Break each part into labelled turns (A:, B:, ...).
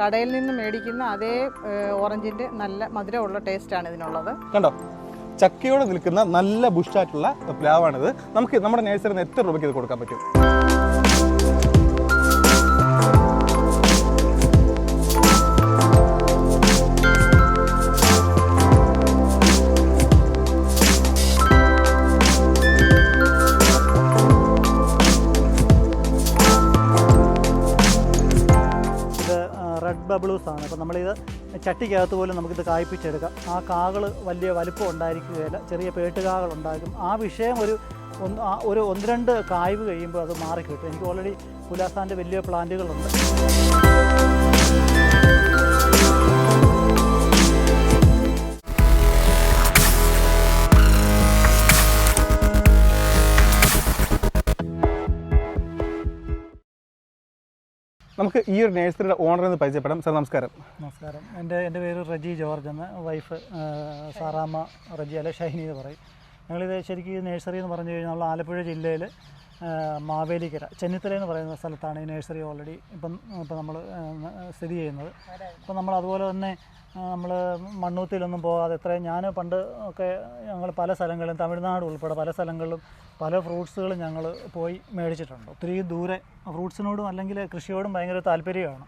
A: കടയിൽ നിന്ന് മേടിക്കുന്ന അതേ ഓറഞ്ചിന്റെ നല്ല മധുരമുള്ള ടേസ്റ്റ് ആണ് ഇതിനുള്ളത്.
B: കണ്ടോ? ചക്കയോടെ നിൽക്കുന്ന നല്ല ബുഷായിട്ടുള്ള പ്ലാവാണിത്. നമുക്ക് നമ്മുടെ നേഴ്സറിന്ന് എത്ര രൂപയ്ക്ക് ഇത് കൊടുക്കാൻ പറ്റും?
C: ബബിളൂസ് ആണ്. അപ്പോൾ നമ്മളിത് ചട്ടിക്കകത്ത് പോലും നമുക്കിത് കായ്പിച്ചെടുക്കാം. ആ കാകൾ വലിയ വലുപ്പം ഉണ്ടായിരിക്കുകയില്ല. ചെറിയ പേട്ടുകാകൾ ഉണ്ടാകും. ആ വിഷയം ഒരു ഒന്ന് ഒരു ഒന്ന് രണ്ട് കായ്വ് കഴിയുമ്പോൾ അത് മാറിക്കിട്ടും. എനിക്ക് ഓൾറെഡി പുലാസാന്റെ വലിയ പ്ലാന്റുകളുണ്ട്
B: നമുക്ക് ഈ ഒരു നേഴ്സറിയുടെ ഓണർ എന്ന് പരിചയപ്പെടാം. സാർ നമസ്കാരം.
C: നമസ്കാരം. എന്റെ എന്റെ പേര് റജി ജോർജ് എന്ന വൈഫ് സാറാമ്മ റജി അല്ലെ ഷൈനി എന്ന് പറയും. ഞങ്ങളിത് ശരിക്കും ഈ നഴ്സറി എന്ന് പറഞ്ഞു കഴിഞ്ഞാൽ നമ്മൾ ആലപ്പുഴ ജില്ലയിൽ മാവേലിക്കര ചെന്നിത്തല എന്ന് പറയുന്ന സ്ഥലത്താണ് ഈ നഴ്സറി ഓൾറെഡി ഇപ്പം ഇപ്പം നമ്മൾ സ്ഥിതി ചെയ്യുന്നത്. അപ്പം നമ്മൾ അതുപോലെ തന്നെ നമ്മൾ മണ്ണൂത്തിലൊന്നും പോകാതെ എത്രയും ഞാൻ പണ്ട് ഒക്കെ ഞങ്ങൾ പല സ്ഥലങ്ങളിലും തമിഴ്നാട് ഉൾപ്പെടെ പല സ്ഥലങ്ങളിലും പല ഫ്രൂട്ട്സുകളും ഞങ്ങൾ പോയി മേടിച്ചിട്ടുണ്ട്. ഒത്തിരി ദൂരെ ഫ്രൂട്ട്സിനോടും അല്ലെങ്കിൽ കൃഷിയോടും ഭയങ്കര താല്പര്യമാണ്.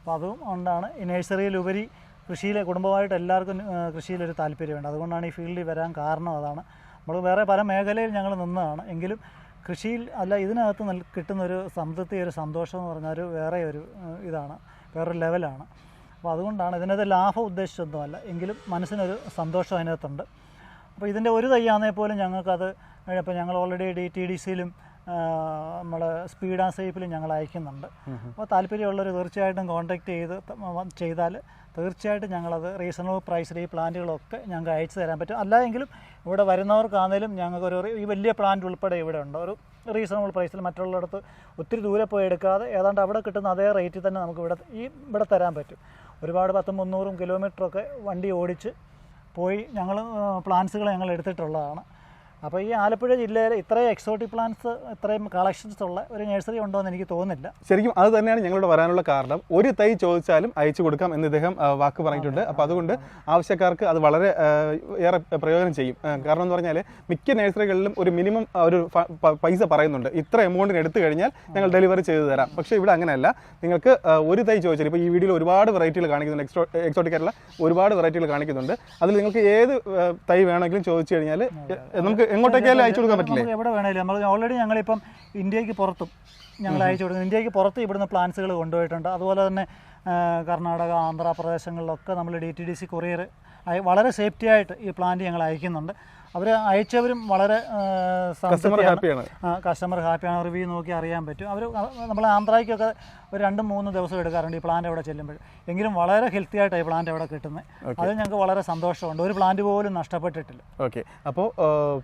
C: അപ്പോൾ അതും കൊണ്ടാണ് ഈ നഴ്സറിയിലുപരി കൃഷിയിലെ കുടുംബമായിട്ട് എല്ലാവർക്കും കൃഷിയിലൊരു താല്പര്യമുണ്ട്. അതുകൊണ്ടാണ് ഈ ഫീൽഡിൽ വരാൻ കാരണം അതാണ്. നമ്മൾ വേറെ പല മേഖലയിൽ ഞങ്ങൾ നിന്നതാണ്. എങ്കിലും കൃഷിയിൽ അല്ല ഇതിനകത്ത് നൽ കിട്ടുന്നൊരു സംതൃപ്തി ഒരു സന്തോഷം എന്ന് പറഞ്ഞാൽ ഒരു വേറെ ഒരു ഇതാണ്. വേറൊരു ലെവലാണ്. അപ്പോൾ അതുകൊണ്ടാണ് ഇതിനകത്ത് ലാഭം ഉദ്ദേശിച്ചൊന്നുമല്ല എങ്കിലും മനസ്സിനൊരു സന്തോഷം അതിനകത്തുണ്ട്. അപ്പോൾ ഇതിന്റെ ഒരു തയ്യാന്നേ പോലും ഞങ്ങൾക്കത് ഇപ്പോൾ ഞങ്ങൾ ഓൾറെഡി ഡി ടി ഡി സിയിലും നമ്മൾ സ്പീഡ് ആൻഡ് സേഫിൽ ഞങ്ങൾ അയക്കുന്നുണ്ട്. അപ്പോൾ താല്പര്യമുള്ളവർ തീർച്ചയായിട്ടും കോൺടാക്ട് ചെയ്ത് ചെയ്താൽ തീർച്ചയായിട്ടും ഞങ്ങളത് റീസണബിൾ പ്രൈസിൽ ഈ പ്ലാന്റുകളൊക്കെ ഞങ്ങൾക്ക് അയച്ചു തരാൻ പറ്റും. അല്ലായെങ്കിലും ഇവിടെ വരുന്നവർക്കാണേലും ഞങ്ങൾക്ക് ഒരു ഈ വലിയ പ്ലാന്റ് ഉൾപ്പെടെ ഇവിടെ ഉണ്ട്. ഒരു റീസണബിൾ പ്രൈസിൽ മറ്റുള്ളിടത്ത് ഒത്തിരി ദൂരെ പോയി എടുക്കാതെ ഏതാണ്ട് അവിടെ കിട്ടുന്ന അതേ റേറ്റിൽ തന്നെ നമുക്ക് ഇവിടെ ഈ ഇവിടെ തരാൻ പറ്റും. ഒരുപാട് പത്തും മുന്നൂറും കിലോമീറ്ററൊക്കെ വണ്ടി ഓടിച്ച് പോയി ഞങ്ങൾ പ്ലാന്റ്സുകൾ ഞങ്ങൾ എടുത്തിട്ടുള്ളതാണ്. അപ്പോൾ ഈ ആലപ്പുഴ ജില്ലയിൽ ഇത്രയും എക്സോട്ടിക് പ്ലാന്റ്സ് ഇത്രയും കളക്ഷൻസ് ഉള്ള ഒരു നഴ്സറി ഉണ്ടോ എന്ന് എനിക്ക് തോന്നുന്നില്ല.
B: ശരിക്കും അത് തന്നെയാണ് ഞങ്ങളോട് വരാനുള്ള കാരണം. ഒരു തൈ ചോദിച്ചാലും അയച്ചു കൊടുക്കാം എന്ന് ഇദ്ദേഹം വാക്ക് പറഞ്ഞിട്ടുണ്ട്. അപ്പോൾ അതുകൊണ്ട് ആവശ്യക്കാർക്ക് അത് വളരെ ഏറെ പ്രയോജനം ചെയ്യും. കാരണം എന്ന് പറഞ്ഞാൽ മിക്ക നഴ്സറികളിലും ഒരു മിനിമം ഒരു പൈസ പറയുന്നുണ്ട്. ഇത്ര എമൗണ്ടിന് എടുത്തു കഴിഞ്ഞാൽ ഞങ്ങൾ ഡെലിവറി ചെയ്തു തരാം. പക്ഷേ ഇവിടെ അങ്ങനെയല്ല. നിങ്ങൾക്ക് ഒരു തൈ ചോദിച്ചാൽ ഇപ്പോൾ ഈ വീഡിയോയിൽ ഒരുപാട് വെറൈറ്റികൾ കാണിക്കുന്നുണ്ട്. എക്സോ എക്സോട്ടിക്കായിട്ടുള്ള ഒരുപാട് വെറൈറ്റികൾ കാണിക്കുന്നുണ്ട്. അതിൽ നിങ്ങൾക്ക് ഏത് തൈ വേണമെങ്കിലും ചോദിച്ചു കഴിഞ്ഞാൽ നമുക്ക് എങ്ങോട്ടേക്കായാലും അയച്ചു കൊടുക്കാൻ പറ്റില്ല?
C: എവിടെ വേണേലും നമ്മൾ ഓൾറെഡി ഞങ്ങളിപ്പം ഇന്ത്യയ്ക്ക് പുറത്തും ഞങ്ങൾ അയച്ചു കൊടുക്കുന്നു. ഇന്ത്യയ്ക്ക് പുറത്ത് ഇവിടുന്ന് പ്ലാൻസുകൾ കൊണ്ടുപോയിട്ടുണ്ട്. അതുപോലെ തന്നെ കർണാടക ആന്ധ്രാപ്രദേശങ്ങളിലൊക്കെ നമ്മൾ D T D C courier വളരെ സേഫ്റ്റി ആയിട്ട് ഈ പ്ലാന്റ് ഞങ്ങൾ അയക്കുന്നുണ്ട്. അവർ അയച്ചവരും വളരെ
B: കസ്റ്റമർ ഹാപ്പിയാണ്
C: കസ്റ്റമർ ഹാപ്പിയാണ് റിവ്യൂ നോക്കി അറിയാൻ പറ്റും. അവർ നമ്മൾ ആന്ധ്രയ്ക്കൊക്കെ ഒരു രണ്ടും മൂന്ന് ദിവസം എടുക്കാറുണ്ട് ഈ പ്ലാന്റ് അവിടെ ചെല്ലുമ്പോൾ എങ്കിലും വളരെ ഹെൽത്തി ആയിട്ടാണ് ഈ പ്ലാന്റ് അവിടെ കിട്ടുന്നത്. അത് ഞങ്ങൾക്ക് വളരെ സന്തോഷമുണ്ട്. ഒരു പ്ലാന്റ് പോലും നഷ്ടപ്പെട്ടിട്ടില്ല.
B: ഓക്കെ അപ്പോൾ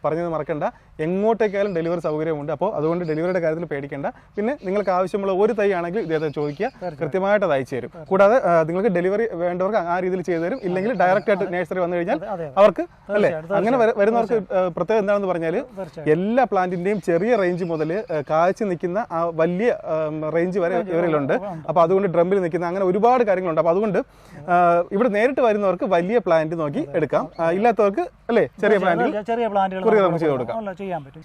B: പറഞ്ഞത് മറക്കണ്ട. എങ്ങോട്ടേക്കായാലും ഡെലിവറി സൗകര്യമുണ്ട്. അപ്പോൾ അതുകൊണ്ട് ഡെലിവറിയുടെ കാര്യത്തിൽ പേടിക്കേണ്ട. പിന്നെ നിങ്ങൾക്ക് ആവശ്യമുള്ള ഒരു തൈ ആണെങ്കിൽ ഇദ്ദേഹത്തെ ചോദിക്കുക. കൃത്യമായിട്ട് അത് അയച്ചു തരും. കൂടാതെ നിങ്ങൾക്ക് ഡെലിവറി വേണ്ടവർക്ക് ആ രീതിയിൽ ചെയ്തു തരും. ഇല്ലെങ്കിൽ ഡയറക്റ്റ് ആയിട്ട് നേഴ്സറി വന്നു കഴിഞ്ഞാൽ. അവർക്ക് അല്ലേ? അങ്ങനെ വര- വരുന്നവർക്ക് പ്രത്യേകം പ്രത്യേകത എന്താണെന്ന് പറഞ്ഞാൽ എല്ലാ പ്ലാന്റിന്റെയും ചെറിയ റേഞ്ച് മുതൽ കാഴ്ച നിൽക്കുന്ന ആ വലിയ റേഞ്ച് വരെ ഇവരിലുണ്ട്. അപ്പോൾ അതുകൊണ്ട് ഡ്രമ്മിൽ നിൽക്കുന്ന അങ്ങനെ ഒരുപാട് കാര്യങ്ങളുണ്ട്. അപ്പോൾ അതുകൊണ്ട് ഇവിടെ നേരിട്ട് വരുന്നവർക്ക് വലിയ പ്ലാന്റ് നോക്കി എടുക്കാം. ഇല്ലാത്തവർക്ക് അല്ലേ ചെറിയ പ്ലാന്റ്
C: ചെറിയ പ്ലാന്റുകൾ
B: courier നമുക്ക് ചെയ്ത് കൊടുക്കാം.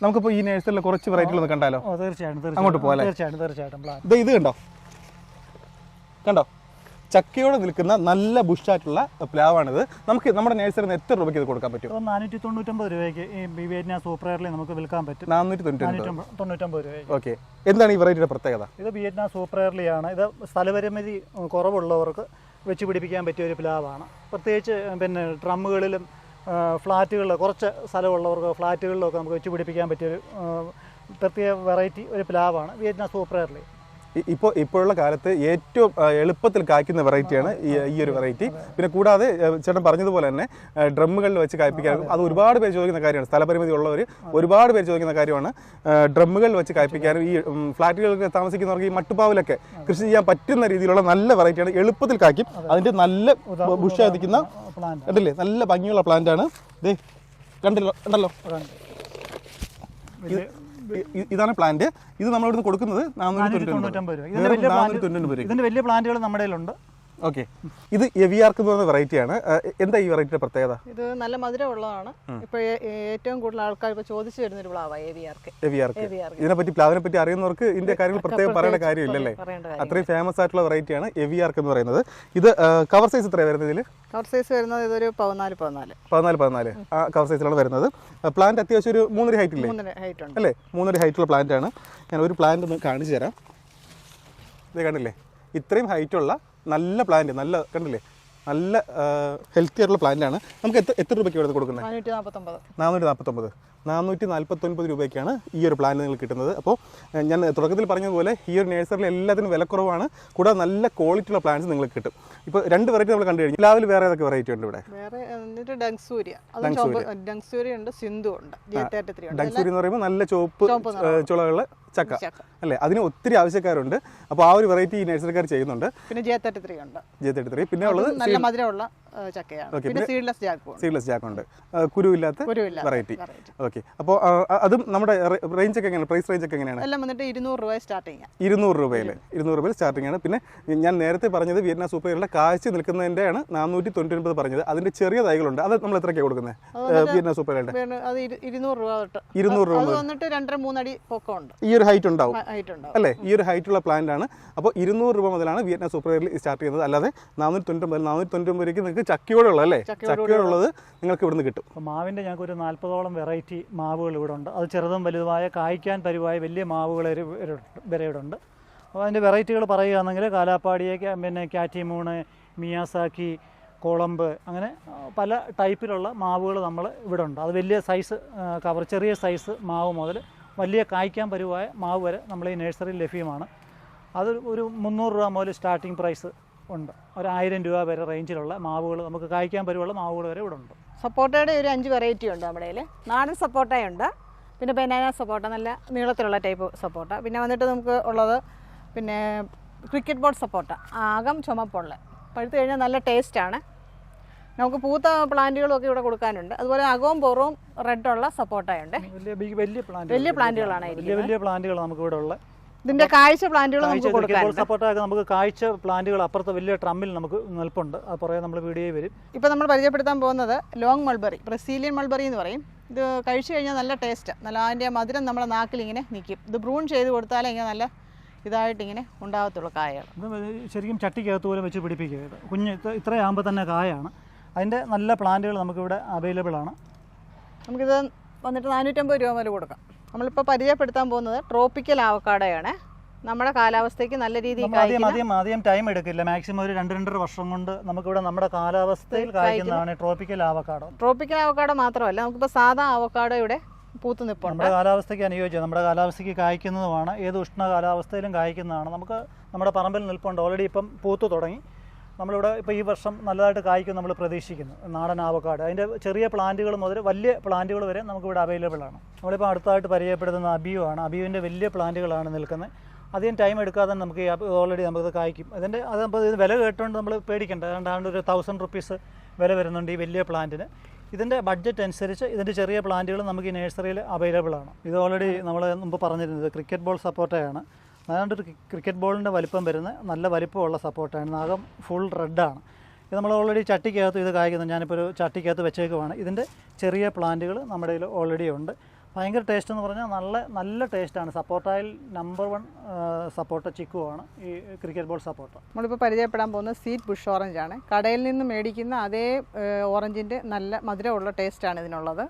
B: നമുക്കിപ്പോൾ ഈ നേഴ്സറിൽ കുറച്ച് വെറൈറ്റികൾ ഒന്ന് കണ്ടാലോ?
C: തീർച്ചയായിട്ടും
B: അങ്ങോട്ട് പോകാം?
C: തീർച്ചയായിട്ടും തീർച്ചയായിട്ടും
B: ഇത് കണ്ടോ? കണ്ടോ? ചക്കയോടെ നിൽക്കുന്ന നല്ല ബുഷായിട്ടുള്ള പ്ലാവാണിത്. നമുക്ക് നമ്മുടെ നേഴ്സറിന് എത്ര രൂപയ്ക്ക് ഇത് കൊടുക്കാൻ പറ്റും?
C: നാനൂറ്റി തൊണ്ണൂറ്റൊമ്പത് രൂപയ്ക്ക് ഈ വിയറ്റ്നാം സൂപ്പർ എയറിൽ നമുക്ക് വിൽക്കാൻ പറ്റും.
B: നാനൂറ്റി
C: തൊണ്ണൂറ്റൊമ്പത് രൂപയ്ക്ക്.
B: ഓക്കെ. എന്താണ് ഈ വെറൈറ്റിയുടെ പ്രത്യേകത?
C: ഇത് വിയറ്റ്നാം സൂപ്പർ എയർലിയാണ് ഇത് സ്ഥലപരിമിതി കുറവുള്ളവർക്ക് വെച്ച് പിടിപ്പിക്കാൻ പറ്റിയ ഒരു പ്ലാവാണ്. പ്രത്യേകിച്ച് പിന്നെ ഡ്രമ്മുകളിലും ഫ്ലാറ്റുകളിൽ കുറച്ച് സ്ഥലമുള്ളവർക്ക് ഫ്ലാറ്റുകളിലൊക്കെ നമുക്ക് വെച്ച് പിടിപ്പിക്കാൻ പറ്റിയൊരു പ്രത്യേക വെറൈറ്റി ഒരു പ്ലാവാണ് വിയറ്റ്നാം സൂപ്പർ എയർലി
B: ഇപ്പോൾ ഇപ്പോഴുള്ള കാലത്ത് ഏറ്റവും എളുപ്പത്തിൽ കായ്ക്കുന്ന വെറൈറ്റിയാണ് ഈ ഈ ഒരു വെറൈറ്റി. പിന്നെ കൂടാതെ ചേട്ടൻ പറഞ്ഞതുപോലെ തന്നെ ഡ്രമ്മുകളിൽ വെച്ച് കായ്പ്പിക്കാനും അത് ഒരുപാട് പേര് ചോദിക്കുന്ന കാര്യമാണ്. സ്ഥലപരിമിതി ഉള്ളവർ ഒരുപാട് പേര് ചോദിക്കുന്ന കാര്യമാണ്. ഡ്രമ്മുകളിൽ വെച്ച് കായ്പ്പിക്കാനും ഈ ഫ്ലാറ്റുകളിൽ താമസിക്കുന്നവർക്ക് ഈ മട്ടുപ്പാവിലൊക്കെ കൃഷി ചെയ്യാൻ പറ്റുന്ന രീതിയിലുള്ള നല്ല വെറൈറ്റിയാണ്. എളുപ്പത്തിൽ കായ്ക്കും. അതിന്റെ നല്ല ബുഷായിരിക്കുന്ന
C: പ്ലാന്റ്
B: കണ്ടില്ലേ? നല്ല ഭംഗിയുള്ള പ്ലാന്റ് ആണ്. ദേ കണ്ടല്ലോ? കണ്ടല്ലോ? ഇതാണ് പ്ലാന്റ് ഇത് നമ്മളിവിടുന്ന് കൊടുക്കുന്നത് നാനൂറ്റി
C: നാനൂറ്റി
B: തൊണ്ണൂറ്റി
C: തൊണ്ണൂറ്റൊമ്പത് രൂപ. ഇതിന്റെ വലിയ പ്ലാന്റുകൾ നമ്മുടെ കയ്യിലുണ്ട്.
B: ഓക്കെ. ഇത് എവിയാർക്ക് എന്ന് പറയുന്ന വെറൈറ്റിയാണ് എന്താ ഈ വെറൈറ്റിയുടെ പ്രത്യേകത?
A: ഇത് നല്ല മധുരമുള്ളതാണ്. ഇപ്പോൾ ഏറ്റവും കൂടുതൽ ആൾക്കാർ ഇപ്പോൾ ചോദിച്ചു വരുന്ന ഒരു എ
B: എവിയാർക്ക്
A: എവിയാർക്ക്
B: ഇതിനെപ്പറ്റി പ്ലാവിനെ പറ്റി അറിയുന്നവർക്ക് ഇതിന്റെ കാര്യങ്ങൾ പ്രത്യേകം പറയേണ്ട കാര്യമില്ലല്ലേ? അത്രയും ഫേമസ് ആയിട്ടുള്ള വെറൈറ്റിയാണ് എവിയാർക്ക് എന്ന് പറയുന്നത്. ഇത് കവർ സൈസ് എത്രയാണ് വരുന്നത് ഇതിൽ
A: കവർ സൈസ് വരുന്നത് ഇതൊരു പതിനാല് പതിനാല്.
B: പതിനാല് പതിനാല്. ആ കവർ സൈസിലാണ് വരുന്നത്. പ്ലാന്റ് അത്യാവശ്യം ഒരു മൂന്നര ഹൈറ്റ് ഇല്ലേ?
A: മൂന്നര ഹൈറ്റ് ഉണ്ട്.
B: അല്ലേ? മൂന്നര ഹൈറ്റുള്ള പ്ലാന്റ് ആണ്. ഞാൻ ഒരു പ്ലാന്റ് ഒന്ന് കാണിച്ചു തരാം. ഇത് കണ്ടില്ലേ? ഇത്രയും ഹൈറ്റുള്ള നല്ല പ്ലാന്റ് നല്ല കണ്ടില്ലേ? നല്ല ഹെൽത്തി ആയിട്ടുള്ള പ്ലാന്റ് ആണ് നമുക്ക് എത്ര എത്ര രൂപയ്ക്ക് ഇവിടെ കൊടുക്കുന്നത്?
A: നാനൂറ്റി നാൽപ്പത്തൊമ്പത്
B: നാനൂറ്റി നാൽപ്പത്തൊൻപത് രൂപയ്ക്കാണ് ഈ ഒരു പ്ലാന്റ് നിങ്ങൾ കിട്ടുന്നത്. അപ്പോൾ ഞാൻ തുടക്കത്തിൽ പറഞ്ഞതുപോലെ ഈ ഒരു നഴ്സറിയിൽ എല്ലാത്തിനും വിലക്കുറവാണ് കൂടാതെ നല്ല ക്വാളിറ്റിയുള്ള പ്ലാന്റ്സ് നിങ്ങൾക്ക് കിട്ടും. ഇപ്പോൾ രണ്ട് വെറൈറ്റി നമ്മൾ കണ്ടു കഴിഞ്ഞു. പ്ലാവിൽ വേറെ ഏതൊക്കെ വെറൈറ്റി ഉണ്ട് ഇവിടെ?
A: വേറെ ഡങ്സൂര്യ ഡങ്സൂര്യ ഉണ്ട് സിന്ധു ഉണ്ട്
B: എന്ന് പറയുമ്പോൾ നല്ല ചുവപ്പ് ചുളകൾ ചക്ക. അല്ലേ? അതിന് ഒത്തിരി ആവശ്യക്കാരുണ്ട്. അപ്പോൾ ആ ഒരു വെറൈറ്റി ഈ നഴ്സറിക്കാർ ചെയ്യുന്നുണ്ട്.
A: പിന്നെ ജെ തേർട്ടി ത്രീ ഉണ്ട്
B: ജെ തേർട്ടി ത്രീ പിന്നെ ഉള്ളത്
A: നല്ല മധുരമുള്ള ചക്കയാണ്. പിന്നെ സീഡ്ലെസ് ജാക്കും
B: സീഡ്ലെസ് ജാക്കുണ്ട്. കുരുവില്ലാത്ത
A: കുരുവില്ല
B: വെറൈറ്റി ഓക്കെ അപ്പോൾ അതും നമ്മുടെ റേഞ്ച് ഒക്കെ എങ്ങനെയാണ്? പ്രൈസ് റേഞ്ച് ഒക്കെ എങ്ങനെയാണ്?
A: എല്ലാം വന്നിട്ട് ഇരുന്നൂറ് രൂപ സ്റ്റാർട്ടിംഗ്
B: ഇരുന്നൂറ് രൂപയിൽ ഇരുന്നൂറ് രൂപയിൽ സ്റ്റാർട്ടിംഗ് ആണ്. പിന്നെ ഞാൻ നേരത്തെ പറഞ്ഞത് വിയറ്റ്നാം സൂപ്പർ ഹീറോയുടെ കാഴ്ച നിൽക്കുന്നതിന്റെയാണ് നാനൂറ്റി തൊണ്ണൂറ്റി ഒൻപത് പറഞ്ഞത്. അതിന്റെ ചെറിയ തൈകളുണ്ട്. അത് നമ്മൾ എത്രയ്ക്കാണ് കൊടുക്കുന്നത്? വിയറ്റ്നാം സൂപ്പർ ഹീറോയുടെ
A: അത് ഇരു- ഇരുന്നൂറ് രൂപ
B: ഇരുന്നൂറ് രൂപ
A: വന്നിട്ട് രണ്ടര മൂന്നടി പൊക്കമുണ്ട്.
B: ഈ ഒരു ഹൈറ്റ് ഉണ്ടാവും.
A: ഹൈറ്റ്
B: അല്ലേ? ഈ ഒരു ഹൈറ്റുള്ള പ്ലാന്റ് ആണ്. അപ്പോൾ ഇരുന്നൂറ് രൂപ മുതലാണ് വിയറ്റ്നാം സൂപ്പർ ഹീറോയിൽ സ്റ്റാർട്ട് ചെയ്യുന്നത്. അല്ലാതെ നാനൂറ്റി തൊണ്ണൂറ്റി നാനൂറ്റി തൊണ്ണൂറ്റി ഒമ്പതിലേക്ക് നിങ്ങൾക്ക് ചക്കയോടുള്ള അല്ലേ? ചക്കയോടുള്ളത് നിങ്ങൾക്ക് ഇവിടുന്ന് കിട്ടും.
C: മാവിന്റെ ഞങ്ങൾക്ക് ഒരു നാൽപ്പതോളം വെറൈറ്റി മാവുകൾ ഇവിടെ ഉണ്ട്. അത് ചെറുതും വലുതുമായ കായ്ക്കാൻ പരിവായ വലിയ മാവുകൾ വരെ ഇവിടെ ഉണ്ട്. അപ്പോൾ അതിന്റെ വെറൈറ്റികൾ പറയുകയാണെങ്കിൽ കാലാപ്പാടിയെ പിന്നെ കാറ്റിമൂണ് മിയാസാക്കി കുളമ്പ് അങ്ങനെ പല ടൈപ്പിലുള്ള മാവുകൾ നമ്മൾ ഇവിടെ ഉണ്ട്. അത് വലിയ സൈസ് കവർ ചെറിയ സൈസ് മാവ് മുതൽ വലിയ കായ്ക്കാൻ പരുവായ മാവ് വരെ നമ്മൾ ഈ നഴ്സറിയിൽ ലഭ്യമാണ്. അത് ഒരു മുന്നൂറ് രൂപ മുതൽ സ്റ്റാർട്ടിംഗ് പ്രൈസ് ഉണ്ട്. ഒരായിരം രൂപ വരെ റേഞ്ചിലുള്ള മാവുകൾ നമുക്ക് കായ്ക്കാൻ പരുവുള്ള മാവുകൾ വരെ ഇവിടെ ഉണ്ട്.
A: സപ്പോട്ടയുടെ ഒരു അഞ്ച് വെറൈറ്റി ഉണ്ട് നമ്മുടെ കയ്യിൽ നാടൻ സപ്പോട്ടയുണ്ട് പിന്നെ ബനാന സപ്പോട്ട നല്ല നീളത്തിലുള്ള ടൈപ്പ് സപ്പോട്ട പിന്നെ വന്നിട്ട് നമുക്ക് ഉള്ളത് പിന്നെ ക്രിക്കറ്റ് ബോർഡ് സപ്പോട്ട ആകം ചുമപ്പുള്ള പഴുത്ത് കഴിഞ്ഞാൽ നല്ല ടേസ്റ്റാണ് നമുക്ക് പൂത്ത പ്ലാന്റുകളൊക്കെ ഇവിടെ കൊടുക്കാനുണ്ട്. അതുപോലെ അകവും പുറവും റെഡുള്ള സപ്പോട്ടയുണ്ട്
C: വലിയ വലിയ പ്ലാന്റ്
A: വലിയ പ്ലാന്റുകളാണ്
C: വലിയ വലിയ പ്ലാന്റുകൾ നമുക്ക് ഇവിടെ ഉള്ള
A: ഇതിന്റെ കാഴ്ച പ്ലാന്റുകൾ നമുക്ക്
C: സപ്പോർട്ടൊക്കെ നമുക്ക് കാഴ്ച പ്ലാന്റുകൾ അപ്പുറത്തെ വലിയ ട്രമ്മിൽ നമുക്ക് നിൽപ്പുണ്ട്. അത് പുറകെ നമ്മൾ വീഡിയോ വരും.
A: ഇപ്പോൾ നമ്മൾ പരിചയപ്പെടുത്താൻ പോകുന്നത് ലോങ് മൾബറി ബ്രസീലിയൻ മൾബറി എന്ന് പറയും. ഇത് കഴിച്ചു കഴിഞ്ഞാൽ നല്ല ടേസ്റ്റ് നല്ല അതിന്റെ മധുരം നമ്മുടെ നാക്കിൽ ഇങ്ങനെ നിൽക്കും. ഇത് ബ്രൂൺ ചെയ്ത് കൊടുത്താലേ ഇങ്ങനെ നല്ല ഇതായിട്ട് ഇങ്ങനെ ഉണ്ടാകത്തുള്ളൂ കായകൾ.
C: ശരിക്കും ചട്ടിക്കകത്ത് പോലും വെച്ച് പിടിപ്പിക്കുക കുഞ്ഞ് ഇത്രയാകുമ്പോൾ തന്നെ കായാണ്. അതിന്റെ നല്ല പ്ലാന്റുകൾ നമുക്കിവിടെ അവൈലബിൾ ആണ്.
A: നമുക്കിത് വന്നിട്ട് നാനൂറ്റമ്പത് രൂപ മുതൽ കൊടുക്കാം. നമ്മളിപ്പോൾ പരിചയപ്പെടുത്താൻ പോകുന്നത് ട്രോപ്പിക്കൽ ആവക്കാടയാണ് നമ്മുടെ കാലാവസ്ഥയ്ക്ക് നല്ല രീതിയിൽ
C: ആദ്യം ആദ്യം ആദ്യം ടൈം എടുക്കില്ല. മാക്സിമം ഒരു രണ്ട് രണ്ടര വർഷം കൊണ്ട് നമുക്കിവിടെ നമ്മുടെ കാലാവസ്ഥയിൽ കായ്ക്കുന്നതാണ് ട്രോപ്പിക്കൽ ആവക്കാടോ
A: ട്രോപ്പിക്കൽ ആവക്കാടോ മാത്രമല്ല നമുക്കിപ്പോൾ സാധാ ആവക്കാടയുടെ പൂത്ത് നിൽപ്പുണ്ട്
C: നമ്മുടെ കാലാവസ്ഥയ്ക്ക് അനുയോജ്യം. നമ്മുടെ കാലാവസ്ഥയ്ക്ക് കായ്ക്കുന്നതുമാണ്. ഏത് ഉഷ്ണ കാലാവസ്ഥയിലും കായ്ക്കുന്നതാണ്. നമുക്ക് നമ്മുടെ പറമ്പിൽ നിൽപ്പുണ്ട്. ഓൾറെഡി ഇപ്പം പൂത്തു തുടങ്ങി. നമ്മളിവിടെ ഇപ്പോൾ ഈ വർഷം നല്ലതായിട്ട് കായ്ക്കും നമ്മൾ പ്രതീക്ഷിക്കുന്നു. നാടൻ ആവക്കാട്. അതിന്റെ ചെറിയ പ്ലാന്റുകൾ മുതൽ വലിയ പ്ലാന്റുകൾ വരെ നമുക്കിവിടെ അവൈലബിൾ ആണ്. നമ്മളിപ്പോൾ അടുത്തായിട്ട് പരിചയപ്പെടുത്തുന്ന അബിയു ആണ്. അബിയുവിന്റെ വലിയ പ്ലാന്റുകളാണ് നിൽക്കുന്നത്. അധികം ടൈം എടുക്കാതെ നമുക്ക് ഓൾറെഡി നമുക്കത് കായ്ക്കും. അതിന്റെ അത് നമ്മൾ ഇത് വില കേട്ടുകൊണ്ട് നമ്മൾ പേടിക്കേണ്ട. ഏതാണ്ട് ഒരു തൗസൻഡ് റുപ്പീസ് വില വരുന്നുണ്ട് ഈ വലിയ പ്ലാന്റിന്. ഇതിന്റെ ബഡ്ജറ്റ് അനുസരിച്ച് ഇതിന്റെ ചെറിയ പ്ലാന്റുകൾ നമുക്ക് ഈ നഴ്സറിയിൽ അവൈലബിൾ ആണ്. ഇത് ഓൾറെഡി നമ്മൾ മുമ്പ് പറഞ്ഞിരുന്നത് ക്രിക്കറ്റ് ബോൾ സപ്പോർട്ടയാണ്. അതാണ്ട് ഒരു ക്രിക്കറ്റ് ബോളിന്റെ വലിപ്പം വരുന്ന നല്ല വലിപ്പമുള്ള സപ്പോർട്ടാണ്. നാഗം ഫുൾ റെഡാണ് ഇത് നമ്മൾ ഓൾറെഡി ചട്ടിക്കകത്ത് ഇത് കായ്ക്കുന്നത് ഞാനിപ്പോൾ ഒരു ചട്ടിക്കകത്ത് വെച്ചേക്കുവാണ്. ഇതിന്റെ ചെറിയ പ്ലാന്റുകൾ നമ്മുടെ കയ്യിൽ ഓൾറെഡി ഉണ്ട്. ഭയങ്കര ടേസ്റ്റ് എന്ന് പറഞ്ഞാൽ നല്ല നല്ല ടേസ്റ്റാണ് സപ്പോർട്ടായിൽ നമ്പർ വൺ സപ്പോർട്ട ചിക്കുവാണ് ഈ ക്രിക്കറ്റ് ബോൾ സപ്പോർട്ട
A: നമ്മളിപ്പോൾ പരിചയപ്പെടാൻ പോകുന്ന സീറ്റ് ബുഷ് ഓറഞ്ച് ആണ്. കടയിൽ നിന്ന് മേടിക്കുന്ന അതേ ഓറഞ്ചിന്റെ നല്ല മധുരമുള്ള ടേസ്റ്റാണ് ഇതിനുള്ളത്.